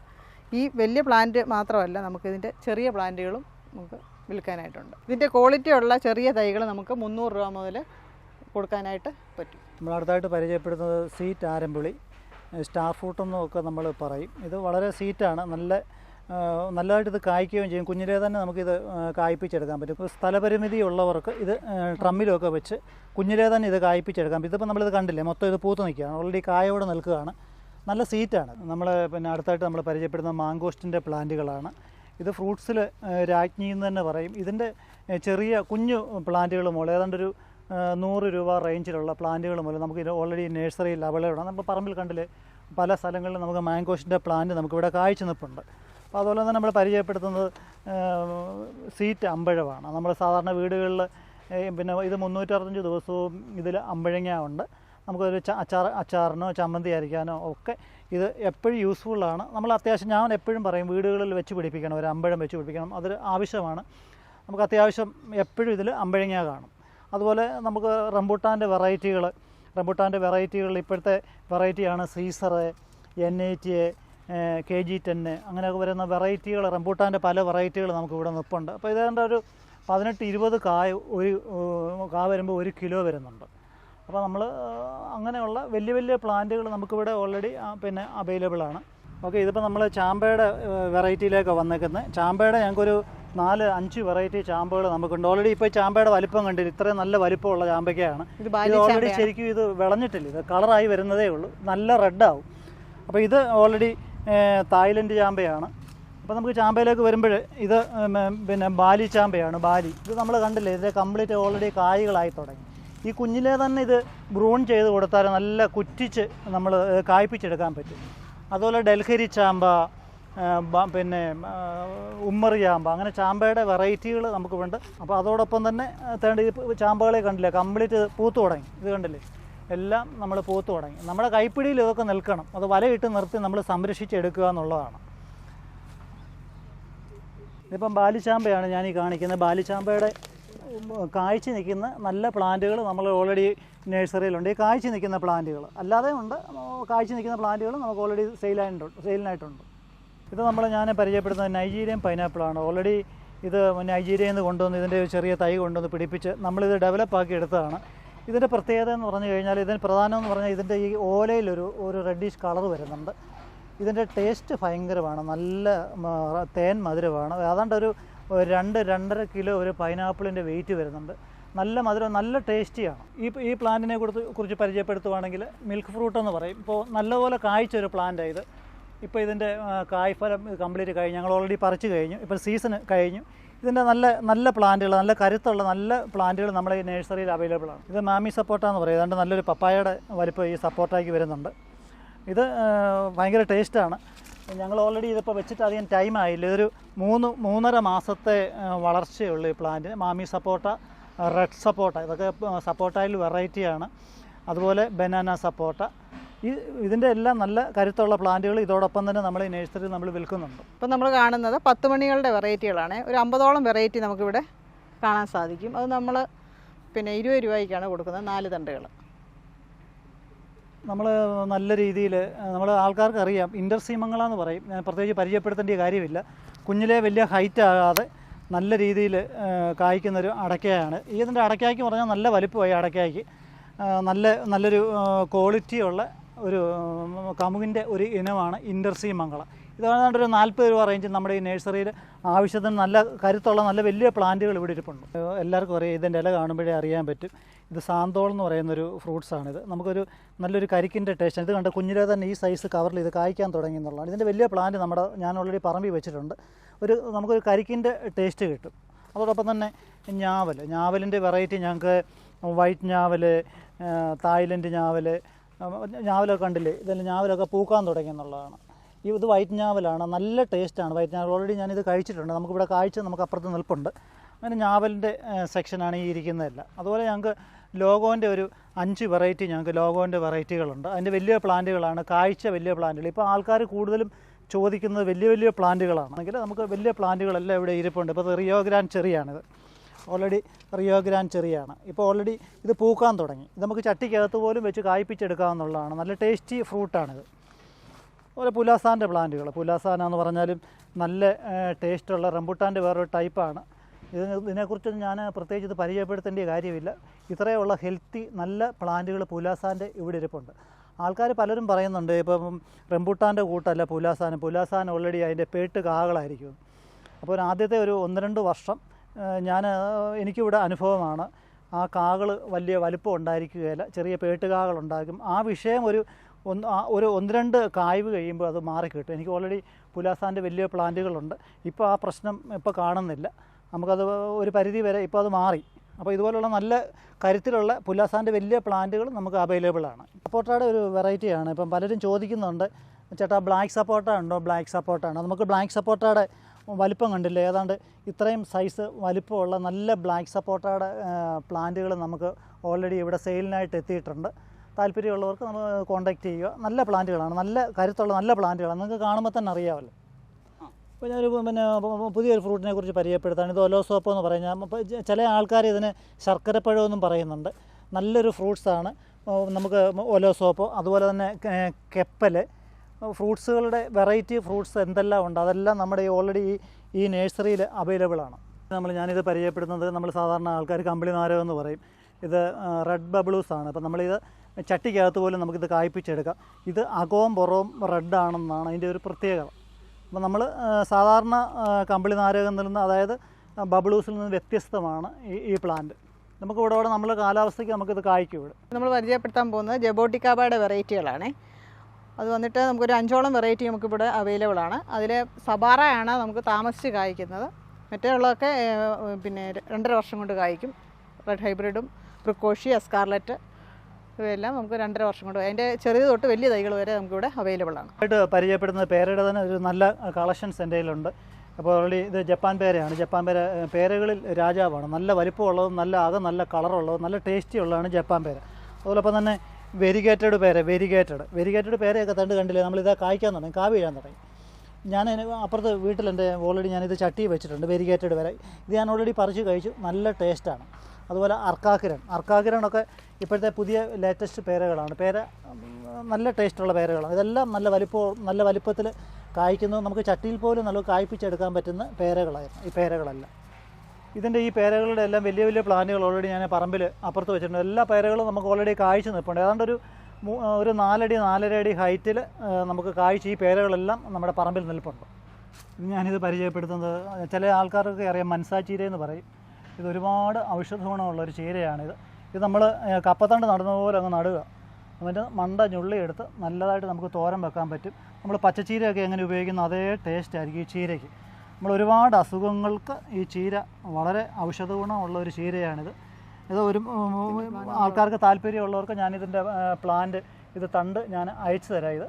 A: ഈ വലിയ പ്ലാന്റ് മാത്രമല്ല നമുക്ക് ഇതിന്റെ ചെറിയ പ്ലാന്റുകളും നമുക്ക് വിൽക്കാനായിട്ടുണ്ട്. ഇതിന്റെ ക്വാളിറ്റി ഉള്ള ചെറിയ തൈകൾ നമുക്ക് മുന്നൂറ് രൂപ മുതൽ കൊടുക്കാനായിട്ട് പറ്റും.
C: നമ്മൾ അടുത്തായിട്ട് പരിചയപ്പെടുന്നത് സീറ്റ് ആരമ്പുളി സ്റ്റാഫ് ഫ്രൂട്ട് ഒക്കെ നമ്മൾ പറയും. ഇത് വളരെ സീറ്റാണ് നല്ല നല്ലതായിട്ട് ഇത് കായ്ക്കുകയും ചെയ്യും. കുഞ്ഞിലേ തന്നെ നമുക്കിത് കായ്പിച്ചെടുക്കാൻ പറ്റും. ഇപ്പോൾ സ്ഥലപരിമിതി ഉള്ളവർക്ക് ഇത് ട്രമ്മിലൊക്കെ വെച്ച് കുഞ്ഞിലേ തന്നെ ഇത് കായ്പ്പിച്ചെടുക്കാം ഇതിപ്പോൾ നമ്മളിത് കണ്ടില്ലേ? മൊത്തം ഇത് പൂത്ത് നിൽക്കുകയാണ്. ഓൾറെഡി കായോടെ നിൽക്കുകയാണ്. നല്ല സീറ്റാണ് നമ്മൾ പിന്നെ അടുത്തായിട്ട് നമ്മൾ പരിചയപ്പെടുന്ന മാങ്കോസ്റ്റിന്റെ പ്ലാന്റുകളാണ്. ഇത് ഫ്രൂട്ട്സിൽ രാജ്ഞി എന്ന് തന്നെ പറയും. ഇതിന്റെ ചെറിയ കുഞ്ഞു പ്ലാന്റുകൾ മുതൽ ഏതാണ്ട് ഒരു നൂറ് രൂപ റേഞ്ചിലുള്ള പ്ലാന്റുകൾ മുതൽ നമുക്ക് ഇത് ഓൾറെഡി നഴ്സറിയിൽ അവൈലബിൾ ആണ്. പറമ്പിൽ കണ്ടിൽ പല സ്ഥലങ്ങളിലും നമുക്ക് മാങ്കോസിന്റെ പ്ലാന്റ് നമുക്കിവിടെ കാഴ്ച നിൽപ്പുണ്ട്. അപ്പോൾ അതുപോലെ തന്നെ നമ്മൾ പരിചയപ്പെടുത്തുന്നത് സീറ്റ് അമ്പഴമാണ് നമ്മൾ സാധാരണ വീടുകളിൽ പിന്നെ ഇത് മുന്നൂറ്ററുപത്തഞ്ച് ദിവസവും ഇതിൽ അമ്പഴങ്ങ ഉണ്ട്. നമുക്കൊരു അച്ചാർ അച്ചാറിനോ ചമ്മന്തി അരിക്കാനോ ഒക്കെ ഇത് എപ്പോഴും യൂസ്ഫുള്ളാണ് നമ്മൾ അത്യാവശ്യം ഞാൻ എപ്പോഴും പറയും വീടുകളിൽ വെച്ച് പിടിപ്പിക്കണം ഒരു അമ്പഴം വെച്ച് പിടിപ്പിക്കണം. അതിൽ ആവശ്യമാണ്. നമുക്ക് അത്യാവശ്യം എപ്പോഴും ഇതിൽ അമ്പഴങ്ങ കാണും. അതുപോലെ നമുക്ക് റംബൂട്ടാന്റെ വെറൈറ്റികൾ റംബൂട്ടാന്റെ വെറൈറ്റികൾ ഇപ്പോഴത്തെ വെറൈറ്റിയാണ് സീസറ് N I T A K G ten അങ്ങനെയൊക്കെ വരുന്ന വെറൈറ്റികൾ റംബൂട്ടാന്റെ പല വെറൈറ്റികൾ നമുക്ക് ഇവിടെ നിൽപ്പുണ്ട് അപ്പോൾ ഇതേണ്ട ഒരു പതിനെട്ട് ഇരുപത് കായ ഒരു കാ വരുമ്പോൾ ഒരു കിലോ വരുന്നുണ്ട്. അപ്പോൾ നമ്മൾ അങ്ങനെയുള്ള വലിയ വലിയ പ്ലാന്റുകൾ നമുക്കിവിടെ ഓൾറെഡി പിന്നെ അവൈലബിൾ ആണ്. ഓക്കെ ഇതിപ്പോൾ നമ്മൾ ചാമ്പയുടെ വെറൈറ്റിയിലേക്ക് വന്നേക്കുന്നത് ചാമ്പയുടെ ഞങ്ങൾക്കൊരു നാല് അഞ്ച് വെറൈറ്റി ചാമ്പകൾ നമുക്കുണ്ട്. ഓൾറെഡി ഇപ്പോൾ ചാമ്പയുടെ വലിപ്പം കണ്ടില്ല? ഇത്രയും നല്ല വലിപ്പമുള്ള ചാമ്പയ്ക്കാണ്.
A: ഇത്
C: ഓൾറെഡി. ശരിക്കും ഇത് വിളഞ്ഞിട്ടില്ല. ഇത് കളറായി വരുന്നതേ ഉള്ളൂ. നല്ല റെഡാവും അപ്പോൾ ഇത് ഓൾറെഡി തായ്ലൻഡ് ചാമ്പയാണ്. അപ്പോൾ നമുക്ക് ചാമ്പയിലേക്ക് വരുമ്പോൾ ഇത് പിന്നെ ബാലി ചാമ്പയാണ്. ബാലി. ഇത് നമ്മൾ കണ്ടില്ലേ? ഇത് കംപ്ലീറ്റ് ഓൾറെഡി കായ്കളായി തുടങ്ങി. ഈ കുഞ്ഞിലെ തന്നെ ഇത് ബ്രൂൺ ചെയ്ത് കൊടുത്താൽ നല്ല കുറ്റിച്ച് നമ്മൾ കായ്പിച്ചെടുക്കാൻ പറ്റും. അതുപോലെ ഡൽഹരി ചാമ്പ പിന്നെ ഉമ്മർ ചാമ്പ അങ്ങനെ ചാമ്പയുടെ വെറൈറ്റികൾ നമുക്ക് വേണ്ട. അപ്പോൾ അതോടൊപ്പം തന്നെ തേണ്ട ഈ ചാമ്പകളെ കണ്ടില്ലേ? കംപ്ലീറ്റ് പൂത്തു തുടങ്ങി. ഇത് കണ്ടില്ലേ? എല്ലാം നമ്മൾ പൂത്തു തുടങ്ങി. നമ്മുടെ കൈപ്പിടിയിൽ ഇതൊക്കെ നിൽക്കണം. അത് വലയിട്ട് നിർത്തി നമ്മൾ സംരക്ഷിച്ചെടുക്കുക എന്നുള്ളതാണ്. ഇതിപ്പം ബാലിച്ചാമ്പയാണ് ഞാൻ ഈ കാണിക്കുന്നത്. ബാലിച്ചാമ്പയുടെ കായ്ച്ച് നിൽക്കുന്ന നല്ല പ്ലാന്റുകൾ നമ്മൾ ഓൾറെഡി നഴ്സറിയിലുണ്ട്. ഈ കാഴ്ച നിൽക്കുന്ന പ്ലാന്റുകൾ. അല്ലാതെ ഉണ്ട്. കാഴ്ച നിൽക്കുന്ന പ്ലാന്റുകൾ നമുക്ക് ഓൾറെഡി സെയിലായിട്ടുണ്ട് സെയിലിനായിട്ടുണ്ട് ഇത് നമ്മൾ ഞാൻ പരിചയപ്പെടുന്നത് നൈജീരിയൻ പൈനാപ്പിളാണ് ഓൾറെഡി ഇത് നൈജീരിയയിൽ നിന്ന് കൊണ്ടുവന്ന് ഇതിന്റെ ചെറിയ തൈ കൊണ്ടുവന്ന് പിടിപ്പിച്ച് നമ്മളിത് ഡെവലപ്പാക്കി എടുത്തതാണ്. ഇതിന്റെ പ്രത്യേകത എന്ന് പറഞ്ഞു കഴിഞ്ഞാൽ ഇതിന് പ്രധാനം എന്ന് പറഞ്ഞാൽ ഇതിന്റെ ഈ ഓലയിലൊരു ഒരു റെഡിഷ് കളർ വരുന്നുണ്ട്. ഇതിന്റെ ടേസ്റ്റ് ഭയങ്കരമാണ്. നല്ല തേൻ മധുരമാണ്. ഏതാണ്ട് ഒരു രണ്ട് രണ്ടര കിലോ ഒരു പൈനാപ്പിളിന്റെ വെയിറ്റ് വരുന്നുണ്ട്. നല്ല മധുരം നല്ല ടേസ്റ്റിയാണ് ഈ ഈ പ്ലാന്റിനെ കുറിച്ച് കുറിച്ച് പരിചയപ്പെടുത്തുവാണെങ്കിൽ മിൽക്ക് ഫ്രൂട്ട് എന്ന് പറയും. ഇപ്പോൾ നല്ലപോലെ കായ്ച്ച ഒരു പ്ലാന്റാണ് ഇത്. ഇപ്പോൾ ഇതിന്റെ കായ്ഫലം കായ്ഫലം കംപ്ലീറ്റ് കഴിഞ്ഞു. ഞങ്ങൾ ഓൾറെഡി പറിച്ചു കഴിഞ്ഞു. ഇപ്പോൾ സീസൺ കഴിഞ്ഞു. ഇതിന്റെ നല്ല നല്ല പ്ലാന്റുകൾ നല്ല കരുത്തുള്ള നല്ല പ്ലാന്റുകൾ നമ്മുടെ ഈ നഴ്സറിയിൽ അവൈലബിൾ ആണ്. ഇത് മാമി സപ്പോർട്ടാന്ന് പറയും. അതുകൊണ്ട് നല്ലൊരു പപ്പായയുടെ വലിപ്പം ഈ സപ്പോർട്ടാക്കി വരുന്നുണ്ട്. ഇത് ഭയങ്കര ടേസ്റ്റാണ്. ഞങ്ങൾ ഓൾറെഡി ഇതിപ്പോൾ വെച്ചിട്ട് അധികം ടൈം ആയില്ല. ഇതൊരു മൂന്ന് മൂന്നര മാസത്തെ വളർച്ചയുള്ളൂ ഈ പ്ലാന്റ് മാമി സപ്പോട്ട റെഡ് സപ്പോട്ട ഇതൊക്കെ സപ്പോട്ടയിൽ വെറൈറ്റിയാണ് അതുപോലെ ബനാന സപ്പോട്ട. ഈ ഇതിന്റെ എല്ലാം നല്ല കരുത്തുള്ള പ്ലാന്റുകൾ ഇതോടൊപ്പം തന്നെ നമ്മൾ ഈ നേഴ്സറിയിൽ നമ്മൾ വിൽക്കുന്നുണ്ട്.
A: ഇപ്പം നമ്മൾ കാണുന്നത് പത്ത് മണികളുടെ വെറൈറ്റികളാണ് ഒരു അമ്പതോളം വെറൈറ്റി നമുക്കിവിടെ കാണാൻ സാധിക്കും. അത് നമ്മൾ പിന്നെ ഇരുപത് രൂപയ്ക്കാണ് കൊടുക്കുന്നത് നാല് തണ്ടുകൾ.
C: നമ്മൾ നല്ല രീതിയിൽ നമ്മൾ ആൾക്കാർക്ക് അറിയാം ഇന്റർസീമംഗള എന്ന് പറയും. ഞാൻ പ്രത്യേകിച്ച് പരിചയപ്പെടുത്തേണ്ട കാര്യമില്ല. കുഞ്ഞിലെ വലിയ ഹൈറ്റ് ആകാതെ നല്ല രീതിയിൽ കായ്ക്കുന്നൊരു അടയ്ക്കയാണ്. ഇതിന്റെ അടയ്ക്കായ്ക്ക് പറഞ്ഞാൽ നല്ല വലിപ്പമായി അടയ്ക്കായ്ക്ക്. നല്ല നല്ലൊരു ക്വാളിറ്റിയുള്ള ഒരു കമുകിന്റെ ഒരു ഇനമാണ് ഇന്റർസീമംഗള ഇത് ഏതാണ്ട് ഒരു നാൽപ്പത് രൂപ റേഞ്ചിൽ നമ്മുടെ ഈ നഴ്സറിയിൽ ആവശ്യത്തിന് നല്ല കരുത്തുള്ള നല്ല വലിയ പ്ലാന്റുകൾ ഇവിടെ ഇരിപ്പുണ്ട്. എല്ലാവർക്കും അറിയാം. ഇതിന്റെ ഇല കാണുമ്പോഴേ അറിയാൻ പറ്റും. ഇത് സാന്തോൾ എന്ന് പറയുന്നൊരു ഫ്രൂട്ട്സാണിത് നമുക്കൊരു നല്ലൊരു കരിക്കിന്റെ ടേസ്റ്റ് ഇത് കണ്ട് കുഞ്ഞിലെ തന്നെ ഈ സൈസ് കവറിൽ ഇത് കായ്ക്കാൻ തുടങ്ങി എന്നുള്ളതാണ്. ഇതിന്റെ വലിയ പ്ലാന്റ് നമ്മുടെ ഞാൻ ഓൾറെഡി പറമ്പിൽ വെച്ചിട്ടുണ്ട്. ഒരു നമുക്കൊരു കരിക്കിന്റെ ടേസ്റ്റ് കിട്ടും. അതോടൊപ്പം തന്നെ ഞാവൽ ഞാവലിന്റെ വെറൈറ്റി ഞങ്ങൾക്ക് വൈറ്റ് ഞാവൽ തായ്ലൻഡ് ഞാവൽ ഞാവലൊക്കെ കണ്ടില്ലേ? ഇതെല്ലാം ഞാവലൊക്കെ പൂക്കാൻ തുടങ്ങി എന്നുള്ളതാണ്. ഈ ഇത് വൈറ്റ് ഞാവലാണ്. നല്ല ടേസ്റ്റാണ് വൈറ്റ് ഞാവൽ ഓൾറെഡി ഞാനിത് കഴിച്ചിട്ടുണ്ട്. നമുക്കിവിടെ കാഴ്ച നമുക്ക് അപ്പുറത്ത് നിൽപ്പുണ്ട്. അങ്ങനെ ഞാവലിന്റെ സെക്ഷനാണ് ഈ ഇരിക്കുന്നതല്ല. അതുപോലെ ഞങ്ങൾക്ക് ലോഗോന്റെ ഒരു അഞ്ച് വെറൈറ്റി ഞങ്ങൾക്ക് ലോഗോന്റെ വെറൈറ്റികളുണ്ട്. അതിന്റെ വലിയ പ്ലാന്റുകളാണ് കാഴ്ച വലിയ പ്ലാന്റുകൾ. ഇപ്പോൾ ആൾക്കാർ കൂടുതലും ചോദിക്കുന്നത് വലിയ വലിയ പ്ലാന്റുകളാണെങ്കിൽ നമുക്ക് വലിയ പ്ലാന്റുകളെല്ലാം ഇവിടെ ഇരിപ്പുണ്ട്. ഇപ്പോൾ റിയോ ഗ്രാൻഡ് ചെറിയാണിത്. ഓൾറെഡി റിയോ ഗ്രാൻഡ് ചെറിയാണ്. ഇപ്പോൾ ഓൾറെഡി ഇത് പൂക്കാൻ തുടങ്ങി. ഇത് നമുക്ക് ചട്ടിക്കകത്ത് പോലും വെച്ച് കായ്പിച്ചെടുക്കാമെന്നുള്ളതാണ് നല്ല ടേസ്റ്റി ഫ്രൂട്ടാണിത്. അതുപോലെ പുലാസാന്റെ പ്ലാന്റുകൾ. പുലാസാന എന്ന് പറഞ്ഞാലും നല്ല ടേസ്റ്റുള്ള റംബുട്ടാന്റെ വേറൊരു ടൈപ്പാണ് ഇതിന് ഇതിനെക്കുറിച്ചൊന്നും ഞാൻ പ്രത്യേകിച്ച് ഇത് പരിചയപ്പെടുത്തേണ്ട കാര്യമില്ല. ഇത്രയുള്ള ഹെൽത്തി നല്ല പ്ലാന്റുകൾ പുലാസാന്റെ ഇവിടെ ഇരിപ്പുണ്ട്. ആൾക്കാർ പലരും പറയുന്നുണ്ട് ഇപ്പം റംബൂട്ടാന്റെ കൂട്ടല്ല പുലാസാൻ പുലാസാൻ ഓൾറെഡി അതിന്റെ പേട്ട് കാകളായിരിക്കും അപ്പോൾ ആദ്യത്തെ ഒരു ഒന്ന് രണ്ട് വർഷം ഞാൻ എനിക്കിവിടെ അനുഭവമാണ്. ആ കാകൾ വലിയ വലുപ്പം ഉണ്ടായിരിക്കുകയില്ല. ചെറിയ പേട്ടുകാകൾ ഉണ്ടാകും. ആ വിഷയം ഒരു ഒന്ന് ഒരു ഒന്ന് രണ്ട് കായ്വ് കഴിയുമ്പോൾ അത് മാറിക്കിട്ടും. എനിക്ക് ഓൾറെഡി പുലാസാന്റെ വലിയ പ്ലാന്റുകളുണ്ട്. ഇപ്പോൾ ആ പ്രശ്നം ഇപ്പോൾ കാണുന്നില്ല. നമുക്കത് ഒരു പരിധി വരെ ഇപ്പോൾ അത് മാറി. അപ്പോൾ ഇതുപോലുള്ള നല്ല കരുത്തിലുള്ള പുല്ലാസാന്റെ വലിയ പ്ലാന്റുകൾ നമുക്ക് അവൈലബിൾ ആണ്. സപ്പോർട്ടയുടെ ഒരു വെറൈറ്റിയാണ് ഇപ്പം പലരും ചോദിക്കുന്നുണ്ട് ചേട്ടാ ബ്ലാക്ക് സപ്പോർട്ട ഉണ്ടോ? ബ്ലാക്ക് സപ്പോർട്ടാണ് നമുക്ക് ബ്ലാക്ക് സപ്പോർട്ടയുടെ വലിപ്പം കണ്ടില്ലേ? ഏതാണ്ട് ഇത്രയും സൈസ് വലിപ്പമുള്ള നല്ല ബ്ലാക്ക് സപ്പോർട്ടയുടെ പ്ലാന്റുകൾ നമുക്ക് ഓൾറെഡി ഇവിടെ സെയിലിനായിട്ട് എത്തിയിട്ടുണ്ട്. താല്പര്യമുള്ളവർക്ക് നമ്മൾ കോൺടാക്റ്റ് ചെയ്യുക. നല്ല പ്ലാന്റുകളാണ്. നല്ല കരുത്തുള്ള നല്ല പ്ലാന്റുകളാണ്. നിങ്ങൾക്ക് കാണുമ്പോൾ തന്നെ അറിയാമല്ലോ. ഇപ്പോൾ ഞാനൊരു പിന്നെ പുതിയൊരു ഫ്രൂട്ടിനെ കുറിച്ച് പരിചയപ്പെടുത്താണ്. ഇത് ഒലോസോപ്പോ എന്ന് ചെ- ചില ആൾക്കാർ ഇതിന് ശർക്കരപ്പഴമെന്നും പറയുന്നുണ്ട്. നല്ലൊരു ഫ്രൂട്ട്സാണ്. നമുക്ക് ഒലോസോപ്പോ അതുപോലെ തന്നെ കെപ്പൽ ഫ്രൂട്ട്സുകളുടെ വെറൈറ്റി ഫ്രൂട്ട്സ് എന്തെല്ലാം ഉണ്ട്? അതെല്ലാം നമ്മുടെ ഈ ഓൾറെഡി ഈ ഈ നേഴ്സറിയിൽ അവൈലബിൾ ആണ്. നമ്മൾ ഞാനിത് പരിചയപ്പെടുന്നത് നമ്മൾ സാധാരണ ആൾക്കാർ കമ്പിളി നാരകം എന്ന് പറയും. ഇത് റെഡ് ബബിൾസ് ആണ്. അപ്പം നമ്മളിത് ചട്ടിക്കകത്ത് പോലും നമുക്കിത് കായ്പിച്ചെടുക്കാം. ഇത് അകവും പുറവും റെഡ് ആണെന്നാണ് അതിന്റെ ഒരു പ്രത്യേകത. അപ്പോൾ നമ്മൾ സാധാരണ കമ്പിളി നാരകത്തിൽ നിന്ന് അതായത് ബബിളൂസിൽ നിന്ന് വ്യത്യസ്തമാണ് ഈ ഈ പ്ലാന്റ് നമുക്ക് ഇവിടെ ഇവിടെ നമ്മൾ കാലാവസ്ഥയ്ക്ക് നമുക്കിത് കായ്ക്കും ഇവിടെ.
A: നമ്മൾ പരിചയപ്പെടുത്താൻ പോകുന്നത് ജബോട്ടിക്കാബയുടെ വെറൈറ്റികളാണ്. അത് വന്നിട്ട് നമുക്കൊരു അഞ്ചോളം വെറൈറ്റി നമുക്കിവിടെ അവൈലബിൾ ആണ്. അതിൽ സബാറയാണ് നമുക്ക് താമസിച്ച് കായ്ക്കുന്നത്. മറ്റേ ഉള്ളതൊക്കെ പിന്നെ രണ്ടര വർഷം കൊണ്ട് കായ്ക്കും. റെഡ് ഹൈബ്രിഡും പ്രിക്കോഷി എസ്കാർലറ്റ് ഇവയെല്ലാം നമുക്ക് രണ്ടര വർഷം കൊണ്ട് അതിന്റെ ചെറിയ തൊട്ട് വലിയ തൈകൾ വരെ നമുക്കിവിടെ അവൈലബിൾ ആണ്.
C: ആയിട്ട് പരിചയപ്പെടുന്ന പേരയുടെ തന്നെ ഒരു നല്ല കളക്ഷൻസ് എന്റെ കയ്യിലുണ്ട്. അപ്പോൾ ഓൾറെഡി ഇത് ജപ്പാൻ പേരയാണ്. ജപ്പാൻ പേര പേരകളിൽ രാജാവാണ്. നല്ല വലിപ്പമുള്ളതും നല്ല ആകെ നല്ല കളറുള്ളതും നല്ല ടേസ്റ്റി ഉള്ളതാണ് ജപ്പാൻ പേര. അതോടൊപ്പം തന്നെ വെരിഗേറ്റഡ് പേര വെരിഗേറ്റഡ് വെരിഗേറ്റഡ് പേരയൊക്കെ തണ്ട് കണ്ടില്ലേ? നമ്മളിത് കായ്ക്കാൻ തുടങ്ങി കാ വീഴാൻ തുടങ്ങി. ഞാൻ അപ്പുറത്ത് വീട്ടിൽ എന്റെ ഓൾറെഡി ഞാനിത് ചട്ടി വെച്ചിട്ടുണ്ട് വെരിഗേറ്റഡ് പേര. ഇത് ഞാൻ ഓൾറെഡി പറിച്ച് കഴിച്ചു നല്ല ടേസ്റ്റാണ് അതുപോലെ അർക്കാക്കിരൺ അർക്കാക്കിരണൊക്കെ ഇപ്പോഴത്തെ പുതിയ ലേറ്റസ്റ്റ് പേരകളാണ്. പേര നല്ല ടേസ്റ്റുള്ള പേരകളാണ്. ഇതെല്ലാം നല്ല വലിപ്പം നല്ല വലിപ്പത്തിൽ കായ്ക്കുന്നു നമുക്ക് ചട്ടിയിൽ പോലും നല്ല കായ്പിച്ചെടുക്കാൻ പറ്റുന്ന പേരകളായിരുന്നു. ഈ പേരകളെല്ലാം. ഇതിന്റെ ഈ പേരകളുടെ എല്ലാം വലിയ വലിയ പ്ലാനുകൾ ഓൾറെഡി ഞാൻ പറമ്പിൽ അപ്പുറത്ത് വെച്ചിട്ടുണ്ട്. എല്ലാ പേരകളും നമുക്ക് ഓൾറെഡി കാഴ്ച നിൽപ്പുണ്ട്. ഏതാണ്ട് ഒരു ഒരു നാലടി നാലര അടി ഹൈറ്റിൽ നമുക്ക് കായ്ച്ച് ഈ പേരകളെല്ലാം നമ്മുടെ പറമ്പിൽ നിൽപ്പുണ്ട്. ഞാനിത് പരിചയപ്പെടുത്തുന്നത് ചില ആൾക്കാർക്ക് അറിയാം മൻസാ എന്ന് പറയും. ഇത് ഒരുപാട് ഔഷധ ഗുണമുള്ള ഒരു ചീരയാണിത്. ഇത് നമ്മൾ കപ്പത്തണ്ട് നടുന്ന പോലെ അങ്ങ് നടുക. എന്നിട്ട് മണ്ട ഞുള്ളി എടുത്ത് നല്ലതായിട്ട് നമുക്ക് തോരൻ വെക്കാൻ പറ്റും. നമ്മൾ പച്ചച്ചീരയൊക്കെ എങ്ങനെ ഉപയോഗിക്കുന്ന അതേ ടേസ്റ്റ് ആയിരിക്കും ഈ ചീരയ്ക്ക്. നമ്മൾ ഒരുപാട് അസുഖങ്ങൾക്ക് ഈ ചീര വളരെ ഔഷധ ഗുണമുള്ള ഒരു ചീരയാണിത്. ഇത് ഒരു ആൾക്കാർക്ക് താല്പര്യമുള്ളവർക്ക് ഞാനിതിന്റെ പ്ലാന്റ് ഇത് തണ്ട് ഞാൻ അയച്ചു തരാം ഇത്.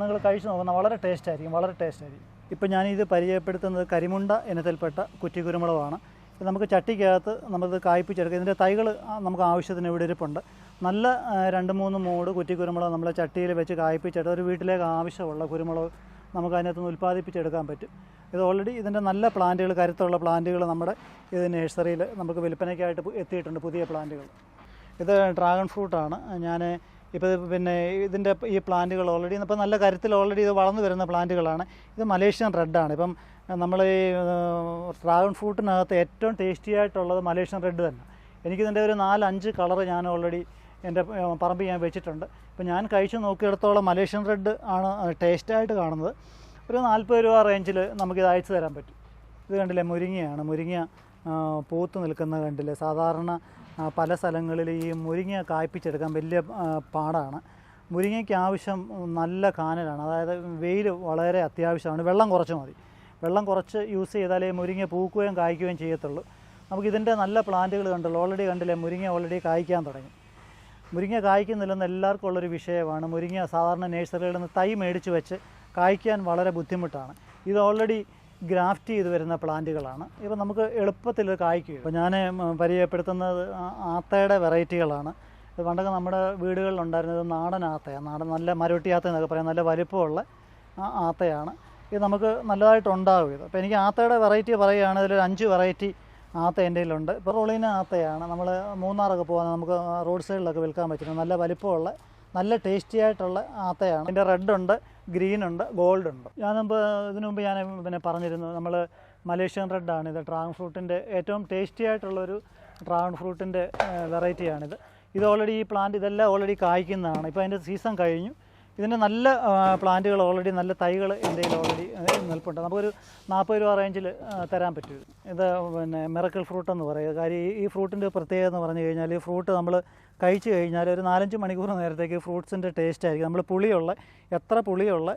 C: നിങ്ങൾ കഴിച്ചു നോക്കുന്ന വളരെ ടേസ്റ്റ് ആയിരിക്കും വളരെ ടേസ്റ്റ് ആയിരിക്കും. ഇപ്പം ഞാനിത് പരിചയപ്പെടുത്തുന്നത് കരിമുണ്ട ഇനത്തിൽപ്പെട്ട കുറ്റി കുരുമുളകാണ് ഇത് നമുക്ക് ചട്ടിക്കകത്ത് നമുക്ക് കായ്പിച്ചെടുക്കാം ഇതിന്റെ തൈകൾ നമുക്ക് ആവശ്യത്തിന് ഇവിടെ ഇരിപ്പുണ്ട്. നല്ല രണ്ട് മൂന്ന് മൂട് കുറ്റി കുരുമുളക് നമ്മൾ ചട്ടിയിൽ വെച്ച് കായ്പിച്ചെടുത്ത് ഒരു വീട്ടിലേക്ക് ആവശ്യമുള്ള കുരുമുളക് നമുക്ക് അതിനകത്തുനിന്ന് ഉൽപ്പാദിപ്പിച്ചെടുക്കാൻ പറ്റും. ഇത് ഓൾറെഡി ഇതിന്റെ നല്ല പ്ലാന്റുകൾ കരുത്തുള്ള പ്ലാന്റുകൾ നമ്മുടെ ഇത് നഴ്സറിയിൽ നമുക്ക് വിൽപ്പനയ്ക്കായിട്ട് എത്തിയിട്ടുണ്ട് പുതിയ പ്ലാന്റുകൾ. ഇത് ഡ്രാഗൺ ഫ്രൂട്ടാണ് ഞാൻ ഇപ്പോൾ പിന്നെ ഇതിന്റെ ഈ പ്ലാന്റുകൾ ഓൾറെഡി ഇപ്പോൾ നല്ല കരുത്തിൽ ഓൾറെഡി ഇത് വളർന്നു വരുന്ന പ്ലാന്റുകളാണ്. ഇത് മലേഷ്യൻ റെഡാണ് ഇപ്പം നമ്മൾ ഈ ഡ്രാഗൺ ഫ്രൂട്ടിനകത്ത് ഏറ്റവും ടേസ്റ്റി ആയിട്ടുള്ളത് മലേഷ്യൻ റെഡ് തന്നെ. എനിക്കിതിന്റെ ഒരു നാലഞ്ച് കളർ ഞാൻ ഓൾറെഡി എന്റെ പറമ്പ് ഞാൻ വെച്ചിട്ടുണ്ട്. ഇപ്പം ഞാൻ കഴിച്ച് നോക്കിയിടത്തോളം മലേഷ്യൻ റെഡ് ആണ് ടേസ്റ്റായിട്ട് കാണുന്നത്. ഒരു നാൽപ്പത് രൂപ റേഞ്ചിൽ നമുക്കിത് അയച്ചു തരാൻ പറ്റും. ഇത് കണ്ടില്ലേ മുരിങ്ങയാണ്. മുരിങ്ങ പൂത്ത് നിൽക്കുന്ന കണ്ടില്ലേ സാധാരണ പല സ്ഥലങ്ങളിൽ ഈ മുരിങ്ങ കായ്പിച്ചെടുക്കാൻ വലിയ പാടാണ്. മുരിങ്ങയ്ക്ക് ആവശ്യം നല്ല കാനലാണ്. അതായത് വെയിൽ വളരെ അത്യാവശ്യമാണ്. വെള്ളം കുറച്ച് മതി. വെള്ളം കുറച്ച് യൂസ് ചെയ്താലേ മുരിങ്ങ പൂക്കുകയും കായ്ക്കുകയും ചെയ്യത്തുള്ളൂ. നമുക്കിതിന്റെ നല്ല പ്ലാന്റുകൾ കണ്ടുള്ളൂ ഓൾറെഡി കണ്ടില്ലേ മുരിങ്ങ ഓൾറെഡി കായ്ക്കാൻ തുടങ്ങി. മുരിങ്ങ കായ്ക്കുന്നില്ലെന്ന് എല്ലാവർക്കും ഉള്ളൊരു വിഷയമാണ്. മുരിങ്ങ സാധാരണ നേഴ്സറികളിൽ നിന്ന് തൈ മേടിച്ച് വെച്ച് കായ്ക്കാൻ വളരെ ബുദ്ധിമുട്ടാണ്. ഇത് ഓൾറെഡി ഗ്രാഫ്റ്റ് ചെയ്ത് വരുന്ന പ്ലാന്റുകളാണ്. ഇപ്പം നമുക്ക് എളുപ്പത്തിൽ കായ്ക്കുക കായ്ക്കും ഇപ്പോൾ ഞാൻ പരിചയപ്പെടുത്തുന്നത് ആത്തയുടെ വെറൈറ്റികളാണ്. ഇത് പണ്ടൊക്കെ നമ്മുടെ വീടുകളിലുണ്ടായിരുന്നത് നാടൻ ആത്തയാണ്. നാടൻ നല്ല മരവട്ടി ആത്ത എന്നൊക്കെ പറയാം. നല്ല വലിപ്പമുള്ള ആത്തയാണ്. ഇത് നമുക്ക് നല്ലതായിട്ട് ഉണ്ടാവും ഇത്. അപ്പോൾ എനിക്ക് ആത്തയുടെ വെറൈറ്റി പറയുകയാണെങ്കിൽ ഇതിലൊരു അഞ്ച് വെറൈറ്റി ആത്ത എന്റെ കയ്യിലുണ്ട്. ഇപ്പോൾ റോളിന ആത്തയാണ്. നമ്മൾ മൂന്നാറൊക്കെ പോകാൻ നമുക്ക് റോഡ് സൈഡിലൊക്കെ വിൽക്കാൻ പറ്റുന്നത് നല്ല വലിപ്പമുള്ള നല്ല ടേസ്റ്റി ആയിട്ടുള്ള ആത്തയാണ്. റെഡ് ഉണ്ട് ഗ്രീൻ ഉണ്ട് ഗോൾഡ് ഉണ്ട്. ഞാൻ മുമ്പ് ഇതിനു മുമ്പ് ഞാൻ പിന്നെ പറഞ്ഞിരുന്നു നമ്മൾ മലേഷ്യൻ റെഡാണ് ഇത് ഡ്രാഗൺ ഫ്രൂട്ടിന്റെ ഏറ്റവും ടേസ്റ്റി ആയിട്ടുള്ളൊരു ഡ്രാഗൺ ഫ്രൂട്ടിന്റെ വെറൈറ്റിയാണിത്. ഇത് ഓൾറെഡി ഈ പ്ലാന്റ് ഇതെല്ലാം ഓൾറെഡി കായ്ക്കുന്നതാണ്. ഇപ്പോൾ അതിന്റെ സീസൺ കഴിഞ്ഞു. ഇതിന്റെ നല്ല പ്ലാന്റുകൾ ഓൾറെഡി നല്ല തൈകൾ എന്റെ കയ്യിൽ ഓൾറെഡി നിൽപ്പുണ്ട്. നമുക്കൊരു നാൽപ്പത് രൂപ റേഞ്ചിൽ തരാൻ പറ്റും ഇത്. പിന്നെ മിറക്കിൾ ഫ്രൂട്ട് എന്ന് പറയുക കാര്യം ഈ- ഫ്രൂട്ടിന്റെ പ്രത്യേകത എന്ന് പറഞ്ഞു കഴിഞ്ഞാൽ ഈ ഫ്രൂട്ട് നമ്മൾ കഴിച്ചു കഴിഞ്ഞാൽ ഒരു നാലഞ്ച് മണിക്കൂർ നേരത്തേക്ക് ഫ്രൂട്ട്സിന്റെ ടേസ്റ്റ് ആയിരിക്കും. നമ്മൾ പുളിയുള്ള എത്ര പുളിയുള്ള